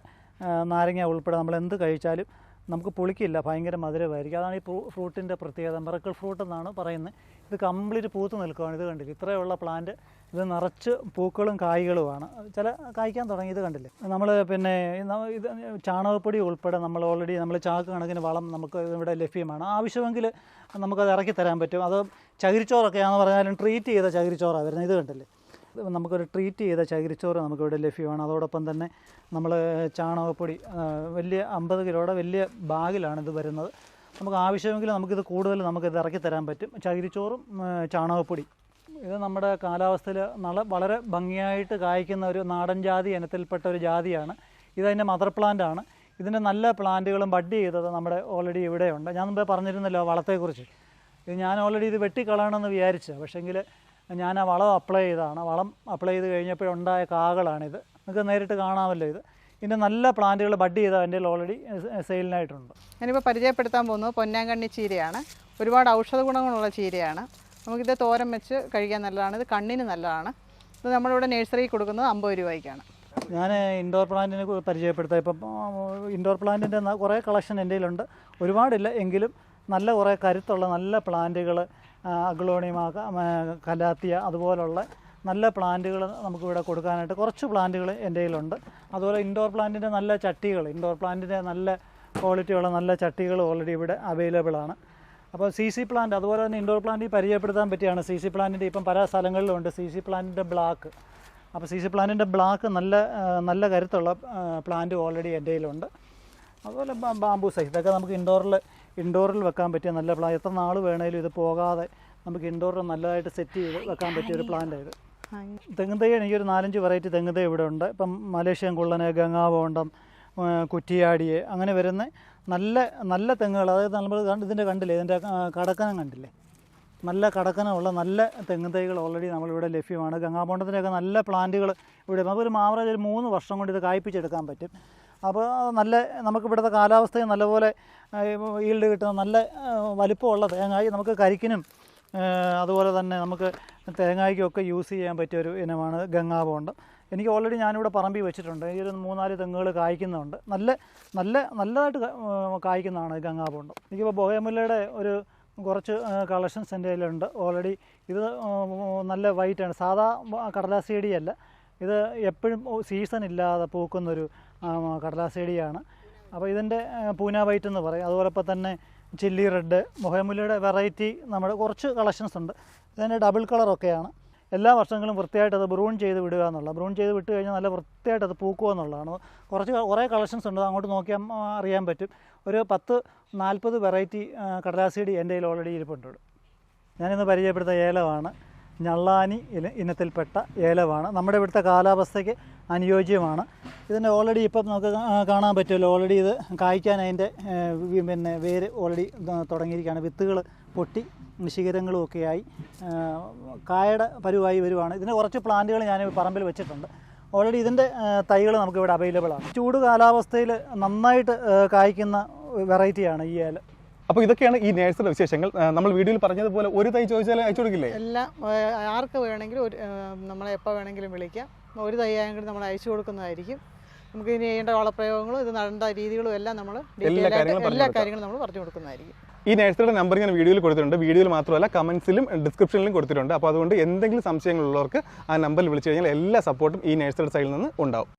C: നാരങ്ങ ഉൾപ്പെടെ നമ്മൾ എന്ത് കഴിച്ചാലും നമുക്ക് പുളിക്കില്ല ഭയങ്കര മധുരമായിരിക്കും. അതാണ് ഈ ഫ്രൂട്ടിന്റെ പ്രത്യേകത. മിറക്കിൾ ഫ്രൂട്ട് എന്നാണ് പറയുന്നത്. ഇത് കംപ്ലീറ്റ് പൂത്ത് നിൽക്കുകയാണ് ഇത് കണ്ടില്ല? ഇത്രയുള്ള പ്ലാന്റ് ഇത് നിറച്ച് പൂക്കളും കായ്കളുമാണ്. ചില കായ്ക്കാൻ തുടങ്ങി ഇത് കണ്ടില്ലേ? നമ്മൾ പിന്നെ ഇത് ചാണകപ്പൊടി ഉൾപ്പെടെ നമ്മൾ ഓൾറെഡി നമ്മൾ ചാക്ക് കണക്കിന് വളം നമുക്ക് ഇവിടെ ലഭ്യമാണ്. ആവശ്യമെങ്കിൽ നമുക്കത് ഇറക്കി തരാൻ പറ്റും. അത് ചകിരിച്ചോറൊക്കെയാണെന്ന് പറഞ്ഞാലും ട്രീറ്റ് ചെയ്ത ചകിരിച്ചോറാണ് വരുന്നത്. ഇത് കണ്ടില്ലേ? നമുക്കൊരു ട്രീറ്റ് ചെയ്ത ചകിരിച്ചോറ് നമുക്കിവിടെ ലഭ്യമാണ്. അതോടൊപ്പം തന്നെ നമ്മൾ ചാണകപ്പൊടി വലിയ അമ്പത് കിലോയുടെ വലിയ ബാഗിലാണ് ഇത് വരുന്നത്. നമുക്ക് ആവശ്യമെങ്കിൽ നമുക്കിത് കൂടുതൽ നമുക്കിത് ഇറക്കി തരാൻ പറ്റും. ചകിരിച്ചോറും ചാണകപ്പൊടി. ഇത് നമ്മുടെ കാലാവസ്ഥയിൽ നല്ല വളരെ ഭംഗിയായിട്ട് കായ്ക്കുന്ന ഒരു നാടൻ ജാതി ഇനത്തിൽപ്പെട്ട ഒരു ജാതിയാണ്. ഇതതിന്റെ മദർ പ്ലാന്റ് ആണ്. ഇതിന്റെ നല്ല പ്ലാന്റുകളും ബഡ് ചെയ്തത് നമ്മുടെ ഓൾറെഡി ഇവിടെയുണ്ട്. ഞാൻ മുമ്പേ പറഞ്ഞിരുന്നല്ലോ വളത്തെക്കുറിച്ച്. ഇത് ഞാൻ ഓൾറെഡി ഇത് വെട്ടിക്കളയണമെന്ന് വിചാരിച്ചു പക്ഷേങ്കിൽ ഞാൻ ആ വളം അപ്ലൈ ചെയ്തതാണ്. വളം അപ്ലൈ ചെയ്ത് കഴിഞ്ഞപ്പോഴുണ്ടായ കാകളാണിത്. നിങ്ങൾക്ക് നേരിട്ട് കാണാമല്ലോ ഇത്. ഇതിന്റെ നല്ല പ്ലാന്റുകൾ ബഡ് ചെയ്ത എന്റെ ഓൾറെഡി സെയിലിനായിട്ടുണ്ട്
A: ഞാനിപ്പോൾ പരിചയപ്പെടുത്താൻ പോകുന്നത് പൊന്നാങ്കണ്ണി ചീരയാണ്. ഒരുപാട് ഔഷധ ഗുണങ്ങളുള്ള ചീരയാണ്. നമുക്കിത് തോരൻ വെച്ച് കഴിക്കാൻ നല്ലതാണ്. ഇത് കണ്ണിന് നല്ലതാണ്. ഇത് നമ്മളിവിടെ നഴ്സറിയിൽ കൊടുക്കുന്നത് അമ്പത് രൂപയ്ക്കാണ്.
C: ഞാൻ ഇൻഡോർ പ്ലാന്റിനെ പരിചയപ്പെടുത്താം. ഇപ്പം ഇൻഡോർ പ്ലാന്റിന്റെ കുറേ കളക്ഷൻ എന്റെ കയ്യിലുണ്ട്. ഒരുപാടില്ല എങ്കിലും നല്ല കുറേ കരുത്തുള്ള നല്ല പ്ലാന്റുകൾ അഗ്ലോണിമ കലാത്തിയ അതുപോലുള്ള നല്ല പ്ലാന്റുകൾ നമുക്കിവിടെ കൊടുക്കാനായിട്ട് കുറച്ച് പ്ലാന്റുകൾ എന്റെ കയ്യിലുണ്ട്. അതുപോലെ ഇൻഡോർ പ്ലാന്റിന്റെ നല്ല ചട്ടികൾ ഇൻഡോർ പ്ലാന്റിന്റെ നല്ല ക്വാളിറ്റിയുള്ള നല്ല ചട്ടികൾ ഓൾറെഡി ഇവിടെ അവൈലബിൾ ആണ്. അപ്പോൾ സി സി പ്ലാന്റ് അതുപോലെ തന്നെ ഇൻഡോർ പ്ലാന്റ് പരിചയപ്പെടുത്താൻ പറ്റിയാണ്. സി സി പ്ലാന്റിന്റെ ഇപ്പം പല സ്ഥലങ്ങളിലും ഉണ്ട് സി സി പ്ലാന്റിന്റെ ബ്ലാക്ക്. അപ്പോൾ സി സി പ്ലാന്റിന്റെ ബ്ലാക്ക് നല്ല നല്ല കരുത്തുള്ള പ്ലാന്റ് ഓൾറെഡി എന്റെ കയ്യിലുണ്ട്. അതുപോലെ ബാംബു സൈസ് ഇതൊക്കെ നമുക്ക് ഇൻഡോറിൽ ഇൻഡോറിൽ വെക്കാൻ പറ്റിയ നല്ല പ്ലാൻ എത്ര നാൾ വേണേലും ഇത് പോകാതെ നമുക്ക് ഇൻഡോറിൽ നല്ലതായിട്ട് സെറ്റ് ചെയ്ത് വെക്കാൻ പറ്റിയ ഒരു പ്ലാന്റ് ഇത് തെങ്ങ് തൈ എനിക്കൊരു നാലഞ്ച് വെറൈറ്റി തെങ്ങ് തൈ ഇവിടെ ഉണ്ട്. ഇപ്പം മലേഷ്യൻ കുള്ളന് ഗംഗാവോണ്ടം കുറ്റിയാടിയെ അങ്ങനെ വരുന്ന നല്ല നല്ല തെങ്ങുകൾ. അതായത് നമ്മൾ ഇതിന്റെ കണ്ടില്ലേ? ഇതിന്റെ കടക്കനം കണ്ടില്ലേ? നല്ല കടക്കനമുള്ള നല്ല തെങ്ങ് തൈകൾ ഓൾറെഡി നമ്മളിവിടെ ലഭ്യമാണ്. ഗംഗാബോണ്ടത്തിന്റെയൊക്കെ നല്ല പ്ലാന്റുകൾ ഇവിടെ. നമുക്കൊരു മാവറേജ് ഒരു മൂന്ന് വർഷം കൊണ്ട് ഇത് കായ്പ്പിച്ചെടുക്കാൻ പറ്റും. അപ്പോൾ നല്ല നമുക്ക് ഇവിടുത്തെ കാലാവസ്ഥയും നല്ലപോലെ ഈൽഡ് കിട്ടുന്ന നല്ല വലിപ്പമുള്ള തേങ്ങായി നമുക്ക് കരിക്കിനും അതുപോലെ തന്നെ നമുക്ക് തേങ്ങായ്ക്കൊക്കെ യൂസ് ചെയ്യാൻ പറ്റിയ ഒരു ഇനമാണ് ഗംഗാബോണ്ടം. എനിക്ക് ഓൾറെഡി ഞാനിവിടെ പറമ്പി വെച്ചിട്ടുണ്ട്. ഈ ഒരു മൂന്നാൽ തെങ്ങുകൾ കായ്ക്കുന്നുണ്ട്. നല്ല നല്ല നല്ലതായിട്ട് കായ്ക്കുന്നതാണ് ഗംഗാബോണ്ടം. എനിക്കിപ്പോൾ ബൊഹേമുല്ലയുടെ ഒരു കുറച്ച് കളക്ഷൻസ് എന്റെ കയ്യിലുണ്ട്. ഓൾറെഡി ഇത് നല്ല വൈറ്റാണ് സാധാ കടലാസ് ചെടിയല്ല. ഇത് എപ്പോഴും സീസൺ ഇല്ലാതെ പൂക്കുന്നൊരു കടലാസേടിയാണ് അപ്പോൾ ഇതിന്റെ പൂനാ വൈറ്റ് എന്ന് പറയും. അതുപോലെ തന്നെ ചില്ലി റെഡ് മൊഹമുല്ലയുടെ വെറൈറ്റി നമ്മുടെ കുറച്ച് കളക്ഷൻസ് ഉണ്ട്. ഇതിന്റെ ഡബിൾ കളറൊക്കെയാണ്. എല്ലാ വർഷങ്ങളും വൃത്തിയായിട്ട് അത് ബ്രൂൺ ചെയ്ത് വിടുക എന്നുള്ള ബ്രൂൺ ചെയ്ത് വിട്ട് കഴിഞ്ഞാൽ നല്ല വൃത്തിയായിട്ട് അത് പൂക്കുക എന്നുള്ളതാണ്. കുറച്ച് കുറേ കളക്ഷൻസ് ഉണ്ട്. അങ്ങോട്ട് നോക്കിയാൽ അറിയാൻ പറ്റും. ഒരു പത്ത് നാൽപ്പത് വെറൈറ്റി കടലാസിടി എന്റെ കയ്യിൽ ഓൾറെഡി ഇരിപ്പുണ്ട്. ഞാനിന്ന് പരിചയപ്പെടുത്ത ഏലമാണ്. ഞള്ളാനി ഇന ഇനത്തിൽപ്പെട്ട ഏലമാണ് നമ്മുടെ ഇവിടുത്തെ കാലാവസ്ഥയ്ക്ക് അനുയോജ്യമാണ്. ഇതിന്റെ ഓൾറെഡി ഇപ്പം നമുക്ക് കാണാൻ പറ്റുമല്ലോ. ഓൾറെഡി ഇത് കായ്ക്കാൻ അതിന്റെ പിന്നെ വേര് ഓൾറെഡി തുടങ്ങിയിരിക്കുകയാണ്. വിത്തുകൾ പൊട്ടി ശിഖരങ്ങളും ഒക്കെയായി. ഏഹ്, കായയുടെ പരുവായി വരുവാണ്. ഇതിന് കുറച്ച് പ്ലാന്റുകൾ ഞാൻ പറമ്പിൽ വെച്ചിട്ടുണ്ട്. ഓൾറെഡി ഇതിന്റെ തൈകൾ നമുക്കിവിടെ അവൈലബിൾ ആണ്. ചൂട് കാലാവസ്ഥയിൽ നന്നായിട്ട് കായ്ക്കുന്ന വെറൈറ്റിയാണ് ഈ ഏല.
B: അപ്പോൾ ഇതൊക്കെയാണ് ഈ നേഴ്സറി വിശേഷങ്ങൾ. നമ്മൾ വീഡിയോയിൽ പറഞ്ഞതുപോലെ ഒരു തൈ ചോദിച്ചാൽ അയച്ചു കൊടുക്കില്ലേ?
A: എല്ലാം ആർക്ക് വേണമെങ്കിലും ഒരു നമ്മളെ എപ്പോൾ വേണമെങ്കിലും വിളിക്കാം. ഒരു തൈ ആയെങ്കിലും നമ്മൾ അയച്ചു കൊടുക്കുന്നതായിരിക്കും. നമുക്ക് ഇനി ചെയ്യേണ്ട വളപ്രയോഗങ്ങളും ഇത് നടേണ്ട രീതികളും എല്ലാം നമ്മൾ
B: എല്ലാ കാര്യങ്ങളും
A: എല്ലാ കാര്യങ്ങളും നമ്മൾ പറഞ്ഞു കൊടുക്കുന്നതായിരിക്കും.
B: ഈ നേഴ്സറിയുടെ നമ്പർ ഞാൻ വീഡിയോയിൽ കൊടുത്തിട്ടുണ്ട്. വീഡിയോയിൽ മാത്രമല്ല കമൻസിലും ഡിസ്ക്രിപ്ഷനിലും കൊടുത്തിട്ടുണ്ട്. അപ്പോൾ അതുകൊണ്ട് എന്തെങ്കിലും സംശയങ്ങളുള്ളവർക്ക് ആ നമ്പറിൽ വിളിച്ചു കഴിഞ്ഞാൽ എല്ലാ സപ്പോർട്ടും ഈ നേഴ്സറിയുടെ സൈഡിൽ നിന്ന് ഉണ്ടാവും.